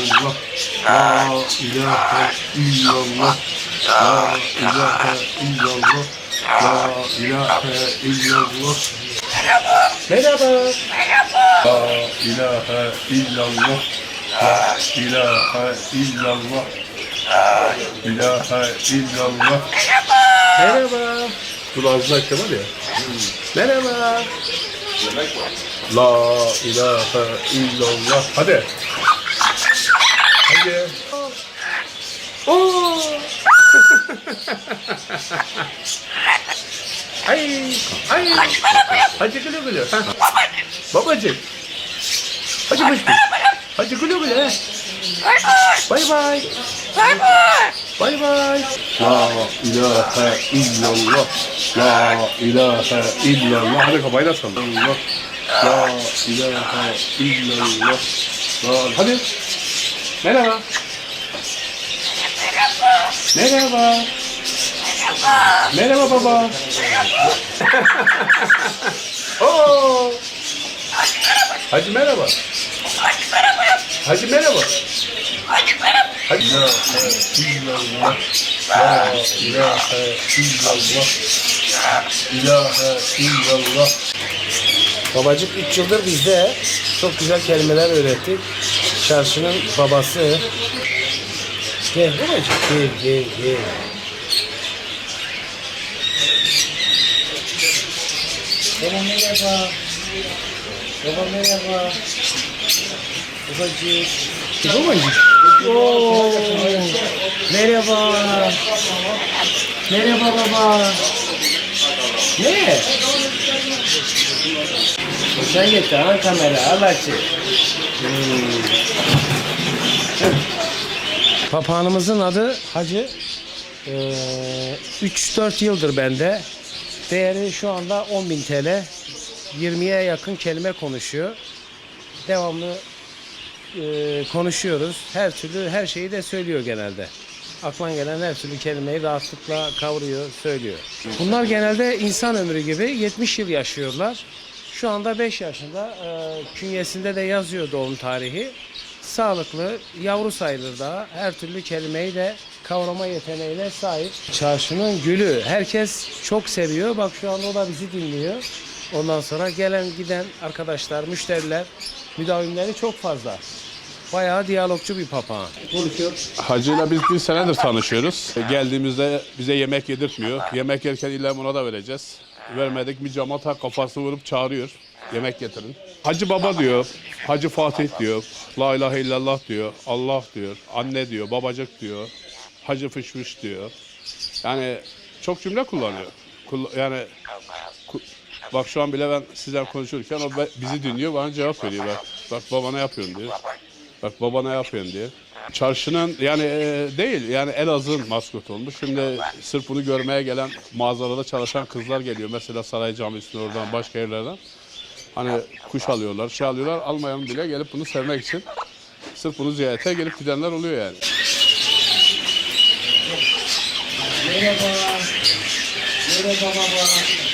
illallah. La ilahe illallah. La ilahe illallah. La ilahe illallah. Merhaba. La ilahe illallah. La ilahe illallah. La ilahe illallah. Merhaba. Ağzını açtı var ya. Merhaba. La ilahe illallah. Hadi. Hadi. Oo. ay, ay. Hadi güle güle. Ha. Babacık. Hadi başım. Hadi güle güle. Bay bay. Bay bay. La ilahe illallah. La ilahe illallah. Hadi kafayı da salla. Allah. La ilahe illallah. La... Hadi. Merhaba. Merhaba. Merhaba baba. Oo. Hacı merhaba. Hacı merhaba. La ilahe illallah. La ilahe illallah. İlahe illallah. Babacık 3 yıldır bizde çok güzel kelimeler öğrettik. Çarşının babası. Gel babacık gel gel gel. Baba merhaba. Baba merhaba. Babacık. Babacık. Oo. Merhaba. Merhaba baba. Ne? Sen getir ana kamera al açı. Papağanımızın adı Hacı. Ee, 3-4 yıldır bende. Değeri şu anda 10.000 TL. 20'ye yakın kelime konuşuyor. Devamlı e, konuşuyoruz. Her türlü her şeyi de söylüyor genelde. Aklına gelen her türlü kelimeyi rahatlıkla kavruyor, söylüyor. Bunlar genelde insan ömrü gibi 70 yıl yaşıyorlar. Şu anda 5 yaşında. E, künyesinde de yazıyor doğum tarihi. Sağlıklı, yavru sayılır daha. Her türlü kelimeyi de kavrama yeteneğine sahip. Çarşının gülü. Herkes çok seviyor. Bak şu anda o da bizi dinliyor. Ondan sonra gelen giden arkadaşlar, müşteriler, müdavimleri çok fazla. Bayağı diyalogçu bir papağan. Konuşuyor. Hacıyla biz bir senedir tanışıyoruz. Geldiğimizde bize yemek yedirtmiyor. Yemek yerken illa buna da vereceğiz. Vermedik bir camata kafasını vurup çağırıyor. Yemek getirin. Hacı baba diyor. Hacı Fatih diyor. La ilahe illallah diyor. Allah diyor. Anne diyor. Babacık diyor. Hacı fış fış diyor. Yani çok cümle kullanıyor. Kull- yani bak şu an bile ben sizden konuşurken o bizi dinliyor bana cevap veriyor. Bak, bak baba ne yapıyorsun diyor. Bak baba ne yapıyorsun diye. Çarşının yani e, değil yani Elazığ'ın maskotu olmuş. Şimdi sırf bunu görmeye gelen mağazada çalışan kızlar geliyor. Mesela Saray Camisi'nin oradan başka yerlerden. Hani kuş alıyorlar, şey alıyorlar. Almayan bile gelip bunu sevmek için sırf bunu ziyarete gelip gidenler oluyor yani. Merhaba. Merhaba baba.